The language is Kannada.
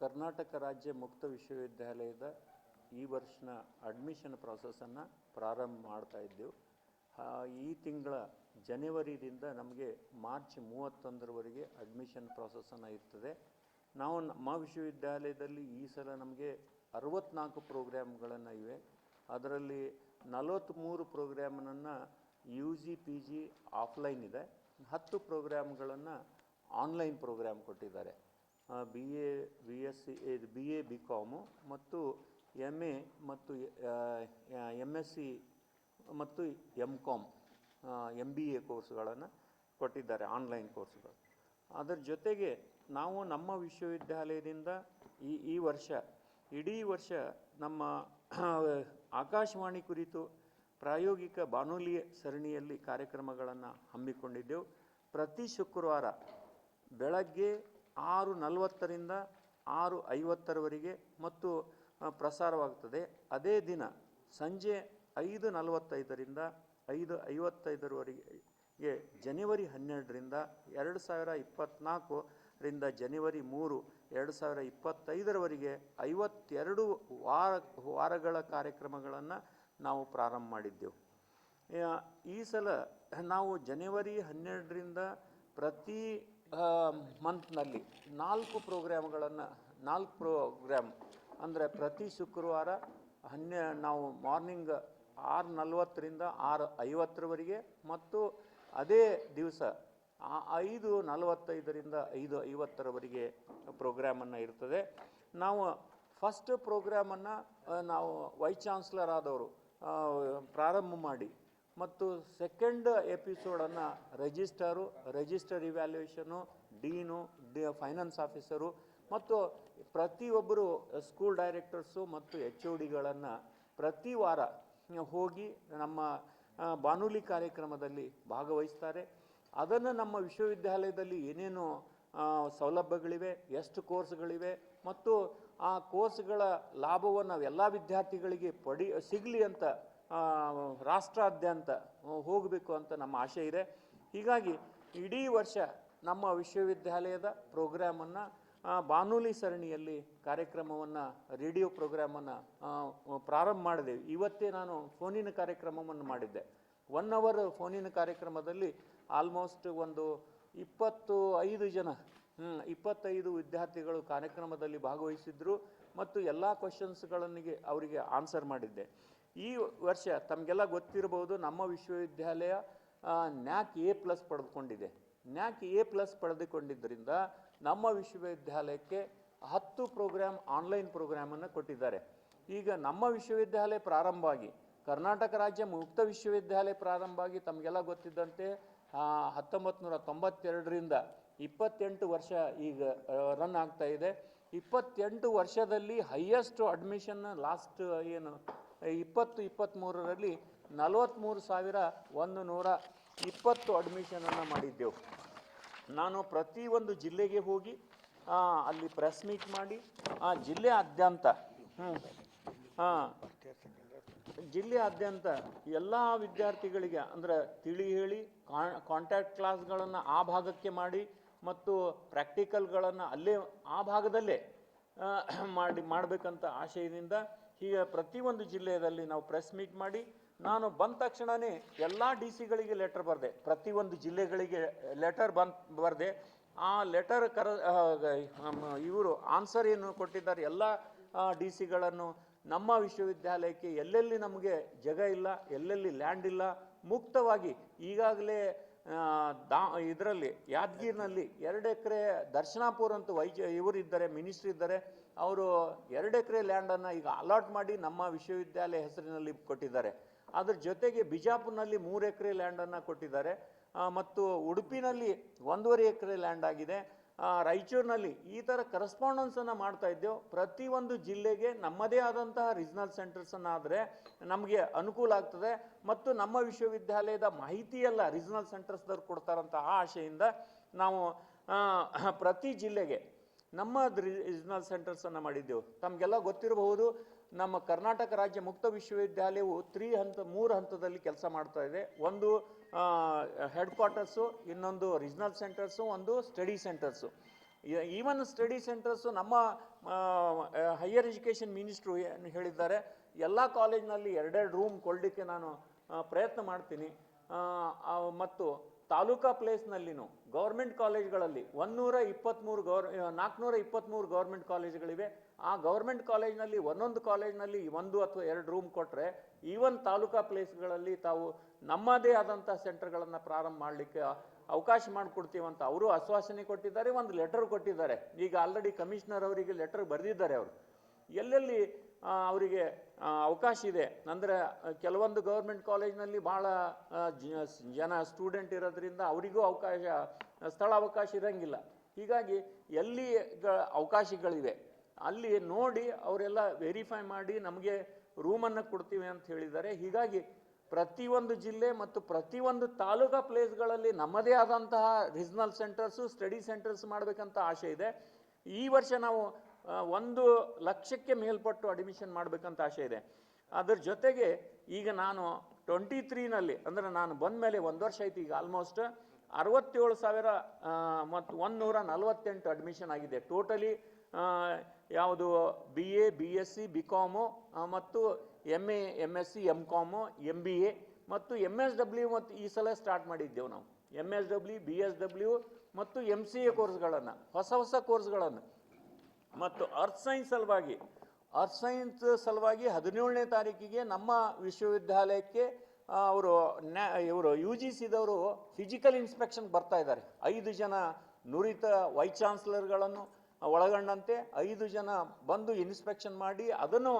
ಕರ್ನಾಟಕ ರಾಜ್ಯ ಮುಕ್ತ ವಿಶ್ವವಿದ್ಯಾಲಯದ ಈ ವರ್ಷನ ಅಡ್ಮಿಷನ್ ಪ್ರಾಸೆಸನ್ನು ಪ್ರಾರಂಭ ಮಾಡ್ತಾ ಇದ್ದೆವು. ಈ ತಿಂಗಳ ಜನವರಿದಿಂದ ನಮಗೆ ಮಾರ್ಚ್ ಮೂವತ್ತೊಂದರವರೆಗೆ ಅಡ್ಮಿಷನ್ ಪ್ರಾಸೆಸನ್ನು ಇರ್ತದೆ. ನಾವು ನಮ್ಮ ವಿಶ್ವವಿದ್ಯಾಲಯದಲ್ಲಿ ಈ ಸಲ ನಮಗೆ ಅರವತ್ತ್ನಾಲ್ಕು ಪ್ರೋಗ್ರಾಮ್ಗಳನ್ನು ಇವೆ. ಅದರಲ್ಲಿ ನಲವತ್ತ್ಮೂರು ಪ್ರೋಗ್ರಾಮನ್ನು U G P G offline ಇದೆ. ಹತ್ತು ಪ್ರೋಗ್ರಾಮ್ಗಳನ್ನು ಆನ್ಲೈನ್ ಪ್ರೋಗ್ರಾಮ್ ಕೊಟ್ಟಿದ್ದಾರೆ. B A B S C B A B com ಮತ್ತು ಎಂ ಎ ಮತ್ತು ಎಂ ಎಸ್ ಸಿ ಮತ್ತು M com M B A ಕೋರ್ಸ್ಗಳನ್ನು ಕೊಟ್ಟಿದ್ದಾರೆ ಆನ್ಲೈನ್ ಕೋರ್ಸ್ಗಳು ಅದರ ಜೊತೆಗೆ ನಾವು ನಮ್ಮ ವಿಶ್ವವಿದ್ಯಾಲಯದಿಂದ ಈ ಈ ವರ್ಷ, ಇಡೀ ವರ್ಷ ನಮ್ಮ ಆಕಾಶವಾಣಿ ಕುರಿತು ಪ್ರಾಯೋಗಿಕ ಬಾನುಲಿ ಸರಣಿಯಲ್ಲಿ ಕಾರ್ಯಕ್ರಮಗಳನ್ನು ಹಮ್ಮಿಕೊಂಡಿದ್ದೆವು. ಪ್ರತಿ ಶುಕ್ರವಾರ ಬೆಳಗ್ಗೆ ಆರು ನಲವತ್ತರಿಂದ ಆರು ಐವತ್ತರವರೆಗೆ ಮತ್ತು ಪ್ರಸಾರವಾಗ್ತದೆ ಅದೇ ದಿನ ಸಂಜೆ ಐದು ನಲವತ್ತೈದರಿಂದ ಐದು ಐವತ್ತೈದರವರೆಗೆ ಜನವರಿ ಹನ್ನೆರಡರಿಂದ ಎರಡು ಸಾವಿರ ಇಪ್ಪತ್ತ್ನಾಲ್ಕರಿಂದ ಜನವರಿ ಮೂರು ಎರಡು ಸಾವಿರ ಇಪ್ಪತ್ತೈದರವರೆಗೆ ಐವತ್ತೆರಡು ವಾರ, ವಾರಗಳ ಕಾರ್ಯಕ್ರಮಗಳನ್ನು ನಾವು ಪ್ರಾರಂಭ ಮಾಡಿದ್ದೆವು. ಈ ಸಲ ನಾವು ಜನವರಿ ಹನ್ನೆರಡರಿಂದ ಪ್ರತಿ ಮಂತ್ನಲ್ಲಿ ನಾಲ್ಕು ಪ್ರೋಗ್ರಾಮ್ಗಳನ್ನು, ನಾಲ್ಕು ಪ್ರೋಗ್ರಾಮ್ ಅಂದರೆ ಪ್ರತಿ ಶುಕ್ರವಾರ ಹನ್ನೆ, ನಾವು ಮಾರ್ನಿಂಗ್ ಆರು ನಲ್ವತ್ತರಿಂದ ಆರು ಐವತ್ತರವರೆಗೆ ಮತ್ತು ಅದೇ ದಿವಸ ಐದು ನಲವತ್ತೈದರಿಂದ ಐದು ಐವತ್ತರವರೆಗೆ ಪ್ರೋಗ್ರಾಮನ್ನು ಇರ್ತದೆ. ನಾವು ಫಸ್ಟ್ ಪ್ರೋಗ್ರಾಮನ್ನು, ನಾವು ವೈಸ್ ಚಾನ್ಸ್ಲರ್ ಆದವರು ಪ್ರಾರಂಭ ಮಾಡಿ ಮತ್ತು second ಎಪಿಸೋಡನ್ನು registrar registrar evaluation dean the finance officer ಮತ್ತು ಪ್ರತಿಯೊಬ್ಬರು ಸ್ಕೂಲ್ ಡೈರೆಕ್ಟರ್ಸು ಮತ್ತು ಎಚ್ ಒ ಡಿಗಳನ್ನು ಪ್ರತಿ ವಾರ ಹೋಗಿ ನಮ್ಮ ಬಾನುಲಿ ಕಾರ್ಯಕ್ರಮದಲ್ಲಿ ಭಾಗವಹಿಸ್ತಾರೆ. ಅದನ್ನು ನಮ್ಮ ವಿಶ್ವವಿದ್ಯಾಲಯದಲ್ಲಿ ಏನೇನು ಸೌಲಭ್ಯಗಳಿವೆ, ಎಷ್ಟು ಕೋರ್ಸ್ಗಳಿವೆ ಮತ್ತು ಆ ಕೋರ್ಸ್ಗಳ ಲಾಭವನ್ನು ಎಲ್ಲ ವಿದ್ಯಾರ್ಥಿಗಳಿಗೆ ಪಡಿ, ಸಿಗಲಿ ಅಂತ ರಾಷ್ಟ್ರಾದ್ಯಂತ ಹೋಗಬೇಕು ಅಂತ ನಮ್ಮ ಆಶೆ ಇದೆ. ಹೀಗಾಗಿ ಇಡೀ ವರ್ಷ ನಮ್ಮ ವಿಶ್ವವಿದ್ಯಾಲಯದ ಪ್ರೋಗ್ರಾಮನ್ನು ಬಾನುಲಿ ಸರಣಿಯಲ್ಲಿ ಕಾರ್ಯಕ್ರಮವನ್ನು, ರೇಡಿಯೋ ಪ್ರೋಗ್ರಾಮನ್ನು ಪ್ರಾರಂಭ ಮಾಡಿದೆ ಇವತ್ತೇ ನಾನು ಫೋನಿನ ಕಾರ್ಯಕ್ರಮವನ್ನು ಮಾಡಿದ್ದೆ. ಒನ್ ಅವರ್ ಫೋನಿನ ಕಾರ್ಯಕ್ರಮದಲ್ಲಿ ಆಲ್ಮೋಸ್ಟ್ ಒಂದು ಇಪ್ಪತ್ತು ಐದು ಜನ ಇಪ್ಪತ್ತೈದು ವಿದ್ಯಾರ್ಥಿಗಳು ಕಾರ್ಯಕ್ರಮದಲ್ಲಿ ಭಾಗವಹಿಸಿದ್ರು ಮತ್ತು ಎಲ್ಲ ಕ್ವಶನ್ಸ್ಗಳನ್ನಿಗೆ ಅವರಿಗೆ ಆನ್ಸರ್ ಮಾಡಿದ್ದೆ. ಈ ವರ್ಷ ತಮಗೆಲ್ಲ ಗೊತ್ತಿರಬಹುದು ನಮ್ಮ ವಿಶ್ವವಿದ್ಯಾಲಯ ನ್ಯಾಕ್ ಎ ಪ್ಲಸ್ ಪಡೆದುಕೊಂಡಿದೆ. ನ್ಯಾಕ್ ಎ ಪ್ಲಸ್ ಪಡೆದುಕೊಂಡಿದ್ದರಿಂದ ನಮ್ಮ ವಿಶ್ವವಿದ್ಯಾಲಯಕ್ಕೆ ಹತ್ತು ಪ್ರೋಗ್ರಾಮ್, ಆನ್ಲೈನ್ ಪ್ರೋಗ್ರಾಮನ್ನು ಕೊಟ್ಟಿದ್ದಾರೆ. ಈಗ ನಮ್ಮ ವಿಶ್ವವಿದ್ಯಾಲಯ ಪ್ರಾರಂಭ ಆಗಿ, ಕರ್ನಾಟಕ ರಾಜ್ಯ ಮುಕ್ತ ವಿಶ್ವವಿದ್ಯಾಲಯ ಪ್ರಾರಂಭ ಆಗಿ ತಮಗೆಲ್ಲ ಗೊತ್ತಿದ್ದಂತೆ ಹತ್ತೊಂಬತ್ತು ನೂರ ತೊಂಬತ್ತೆರಡರಿಂದ ಇಪ್ಪತ್ತೆಂಟು ವರ್ಷ ಈಗ ರನ್ ಆಗ್ತಾ ಇದೆ. ಇಪ್ಪತ್ತೆಂಟು ವರ್ಷದಲ್ಲಿ ಹೈಯೆಸ್ಟ್ ಅಡ್ಮಿಷನ್ ಲಾಸ್ಟ್ ಏನು ಇಪ್ಪತ್ತು ಇಪ್ಪತ್ತ್ಮೂರರಲ್ಲಿ ನಲವತ್ತ್ಮೂರು ಸಾವಿರ ಒಂದು ನೂರ ಇಪ್ಪತ್ತು ಅಡ್ಮಿಷನನ್ನು ಮಾಡಿದ್ದೆವು. ನಾನು ಪ್ರತಿಯೊಂದು ಜಿಲ್ಲೆಗೆ ಹೋಗಿ ಅಲ್ಲಿ ಪ್ರೆಸ್ ಮೀಟ್ ಮಾಡಿ, ಆ ಜಿಲ್ಲೆಯಾದ್ಯಂತ ಹ್ಞೂ ಹಾಂ ಜಿಲ್ಲೆಯಾದ್ಯಂತ ಎಲ್ಲ ವಿದ್ಯಾರ್ಥಿಗಳಿಗೆ, ಅಂದರೆ ತಿಳಿ ಹೇಳಿ ಕಾಂಟ್ಯಾಕ್ಟ್ ಕ್ಲಾಸ್ಗಳನ್ನು ಆ ಭಾಗಕ್ಕೆ ಮಾಡಿ, ಮತ್ತು ಪ್ರಾಕ್ಟಿಕಲ್ಗಳನ್ನು ಅಲ್ಲೇ ಆ ಭಾಗದಲ್ಲೇ ಮಾಡಿ, ಮಾಡಬೇಕಂತ ಆಶಯದಿಂದ ಹೀಗೆ ಪ್ರತಿಯೊಂದು ಜಿಲ್ಲೆಯಲ್ಲಿ ನಾವು ಪ್ರೆಸ್ ಮೀಟ್ ಮಾಡಿ, ನಾನು ಬಂದ ತಕ್ಷಣವೇ ಎಲ್ಲ ಡಿ ಸಿಗಳಿಗೆ ಲೆಟರ್ ಬರೆದೆ. ಪ್ರತಿಯೊಂದು ಜಿಲ್ಲೆಗಳಿಗೆ ಲೆಟರ್ ಬಂದ್, ಬರೆದೆ. ಆ ಲೆಟರ್ ಕರ ಇವರು ಆನ್ಸರ್ ಏನು ಕೊಟ್ಟಿದ್ದಾರೆ, ಎಲ್ಲ ಡಿ ಸಿಗಳನ್ನು ನಮ್ಮ ವಿಶ್ವವಿದ್ಯಾಲಯಕ್ಕೆ ಎಲ್ಲೆಲ್ಲಿ ನಮಗೆ ಜಗ ಇಲ್ಲ, ಎಲ್ಲೆಲ್ಲಿ ಲ್ಯಾಂಡ್ ಇಲ್ಲ, ಮುಕ್ತವಾಗಿ ಈಗಾಗಲೇ ದಾ, ಇದರಲ್ಲಿ, ಯಾದಗಿರಿನಲ್ಲಿ ಎರಡು ಎಕರೆ ದರ್ಶನಾಪುರ ಅಂತ ವೈದ್ಯ ಇವರು ಇದ್ದಾರೆ, ಮಿನಿಸ್ಟ್ರ್ ಇದ್ದಾರೆ. ಅವರು ಎರಡು ಎಕರೆ ಲ್ಯಾಂಡನ್ನು ಈಗ ಅಲಾಟ್ ಮಾಡಿ ನಮ್ಮ ವಿಶ್ವವಿದ್ಯಾಲಯ ಹೆಸರಿನಲ್ಲಿ ಕೊಟ್ಟಿದ್ದಾರೆ. ಅದ್ರ ಜೊತೆಗೆ ಬಿಜಾಪುರ್ನಲ್ಲಿ ಮೂರು ಎಕರೆ ಲ್ಯಾಂಡನ್ನು ಕೊಟ್ಟಿದ್ದಾರೆ. ಮತ್ತು ಉಡುಪಿನಲ್ಲಿ ಒಂದೂವರೆ ಎಕರೆ ಲ್ಯಾಂಡ್ ಆಗಿದೆ. ರಾಯಚೂರಿನಲ್ಲಿ ಈ ಥರ ಕರೆಸ್ಪಾಂಡೆನ್ಸನ್ನು ಮಾಡ್ತಾ ಇದ್ದೇವೆ. ಪ್ರತಿಯೊಂದು ಜಿಲ್ಲೆಗೆ ನಮ್ಮದೇ ಆದಂತಹ ರೀಜನಲ್ ಸೆಂಟರ್ಸನ್ನು ಆದರೆ ನಮಗೆ ಅನುಕೂಲ ಆಗ್ತದೆ. ಮತ್ತು ನಮ್ಮ ವಿಶ್ವವಿದ್ಯಾಲಯದ ಮಾಹಿತಿಯೆಲ್ಲ ರೀಜನಲ್ ಸೆಂಟರ್ಸ್ದವ್ರು ಕೊಡ್ತಾರಂತಹ ಆ ಆಶೆಯಿಂದ ನಾವು ಪ್ರತಿ ಜಿಲ್ಲೆಗೆ ನಮ್ಮ ರೀಜನಲ್ ಸೆಂಟರ್ಸನ್ನು ಮಾಡಿದ್ದೆವು. ತಮಗೆಲ್ಲ ಗೊತ್ತಿರಬಹುದು ನಮ್ಮ ಕರ್ನಾಟಕ ರಾಜ್ಯ ಮುಕ್ತ ವಿಶ್ವವಿದ್ಯಾಲಯವು ತ್ರೀ ಹಂತ, ಮೂರು ಹಂತದಲ್ಲಿ ಕೆಲಸ ಮಾಡ್ತಾ ಇದೆ. ಒಂದು ಹೆಡ್ ಕ್ವಾರ್ಟರ್ಸು ಇನ್ನೊಂದು ರೀಜನಲ್ ಸೆಂಟರ್ಸು ಒಂದು study centres even study centres ನಮ್ಮ ಹೈಯರ್ ಎಜುಕೇಷನ್ ಮಿನಿಸ್ಟ್ರು ಏನು ಹೇಳಿದ್ದಾರೆ, ಎಲ್ಲ ಕಾಲೇಜ್ನಲ್ಲಿ ಎರಡೆರಡು ರೂಮ್ ಕೊಡಲಿಕ್ಕೆ ನಾನು ಪ್ರಯತ್ನ ಮಾಡ್ತೀನಿ. ಮತ್ತು ತಾಲೂಕಾ ಪ್ಲೇಸ್ನಲ್ಲಿನೂ ಗೌರ್ಮೆಂಟ್ ಕಾಲೇಜ್ಗಳಲ್ಲಿ ಒನ್ನೂರ ಇಪ್ಪತ್ತ್ಮೂರು ಗೌರ್, ನಾಲ್ಕುನೂರ ಇಪ್ಪತ್ತ್ಮೂರು ಗೌರ್ಮೆಂಟ್ ಕಾಲೇಜ್ಗಳಿವೆ ಆ ಗೌರ್ಮೆಂಟ್ ಕಾಲೇಜ್ನಲ್ಲಿ ಒಂದೊಂದು ಕಾಲೇಜ್ನಲ್ಲಿ ಒಂದು ಅಥವಾ ಎರಡು ರೂಮ್ ಕೊಟ್ಟರೆ ಈವನ್ ತಾಲೂಕಾ ಪ್ಲೇಸ್ಗಳಲ್ಲಿ ತಾವು ನಮ್ಮದೇ ಆದಂಥ ಸೆಂಟರ್ಗಳನ್ನು ಪ್ರಾರಂಭ ಮಾಡಲಿಕ್ಕೆ ಅವಕಾಶ ಮಾಡಿಕೊಡ್ತೀವಿ ಅಂತ ಅವರು ಆಶ್ವಾಸನೆ ಕೊಟ್ಟಿದ್ದಾರೆ, ಒಂದು ಲೆಟರ್ ಕೊಟ್ಟಿದ್ದಾರೆ. ಈಗ ಆಲ್ರೆಡಿ ಕಮಿಷನರ್ ಅವರಿಗೆ ಲೆಟರ್ ಬರೆದಿದ್ದಾರೆ ಅವರು. ಎಲ್ಲೆಲ್ಲಿ ಅವರಿಗೆ ಅವಕಾಶ ಇದೆ. ಅಂದರೆ, ಕೆಲವೊಂದು ಗೌರ್ಮೆಂಟ್ ಕಾಲೇಜ್ನಲ್ಲಿ ಭಾಳ ಜನ ಸ್ಟೂಡೆಂಟ್ ಇರೋದ್ರಿಂದ ಅವರಿಗೂ ಅವಕಾಶ ಸ್ಥಳ ಅವಕಾಶ ಇರೋಂಗಿಲ್ಲ. ಹೀಗಾಗಿ ಎಲ್ಲಿ ಅವಕಾಶಗಳಿವೆ? ಅಲ್ಲಿ ನೋಡಿ ಅವರೆಲ್ಲ ವೆರಿಫೈ ಮಾಡಿ ನಮಗೆ ರೂಮನ್ನು ಕೊಡ್ತೀವಿ ಅಂತ ಹೇಳಿದ್ದಾರೆ. ಹೀಗಾಗಿ ಪ್ರತಿಯೊಂದು ಜಿಲ್ಲೆ ಮತ್ತು ಪ್ರತಿಯೊಂದು ತಾಲೂಕಾ ಪ್ಲೇಸ್ಗಳಲ್ಲಿ ನಮ್ಮದೇ ಆದಂತಹ ರೀಜನಲ್ ಸೆಂಟರ್ಸು ಸ್ಟಡಿ ಸೆಂಟರ್ಸ್ ಮಾಡಬೇಕಂತ ಆಸೆ ಇದೆ. ಈ ವರ್ಷ ನಾವು ಒಂದು ಲಕ್ಷಕ್ಕೆ ಮೇಲ್ಪಟ್ಟು ಅಡ್ಮಿಷನ್ ಮಾಡಬೇಕಂತ ಆಸೆ ಇದೆ. ಅದರ ಜೊತೆಗೆ ಈಗ ನಾನು ಟ್ವೆಂಟಿ ತ್ರೀನಲ್ಲಿ ಅಂದರೆ ನಾನು ಬಂದ ಮೇಲೆ ಒಂದು ವರ್ಷ ಆಯ್ತು ಈಗ ಆಲ್ಮೋಸ್ಟ್ ಅರವತ್ತೇಳು ಸಾವಿರ ಮತ್ತು ಒಂದು ನೂರ ನಲವತ್ತೆಂಟು ಅಡ್ಮಿಷನ್ ಆಗಿದೆ. ಟೋಟಲಿ ಯಾವುದು B A B S C B com ಮತ್ತು M A M S C M com M B A ಮತ್ತು ಎಂ ಎಸ್ ಡಬ್ಲ್ಯೂ ಮತ್ತು ಈ ಸಲ ಸ್ಟಾರ್ಟ್ ಮಾಡಿದ್ದೆವು ನಾವು. M S W B S W ಮತ್ತು ಎಂ ಸಿ ಎ ಕೋರ್ಸ್ಗಳನ್ನು ಹೊಸ ಹೊಸ ಕೋರ್ಸ್ಗಳನ್ನು ಮತ್ತು ಅರ್ಥ್ ಸೈನ್ಸ್ ಸಲುವಾಗಿ ಅರ್ಥ್ ಸೈನ್ಸ್ ಸಲುವಾಗಿ ಹದಿನೇಳನೇ ತಾರೀಕಿಗೆ ನಮ್ಮ ವಿಶ್ವವಿದ್ಯಾಲಯಕ್ಕೆ ಅವರು ನ್ಯಾ, ಇವರು ಯು ಜಿ ಸಿದವರು ಫಿಸಿಕಲ್ ಇನ್ಸ್ಪೆಕ್ಷನ್ ಬರ್ತಾ ಇದ್ದಾರೆ ಐದು ಜನ ನುರಿತ ವೈಸ್ ಚಾನ್ಸಲರ್ಗಳನ್ನು ಒಳಗೊಂಡಂತೆ ಐದು ಜನ ಬಂದು ಇನ್ಸ್ಪೆಕ್ಷನ್ ಮಾಡಿ ಅದನ್ನು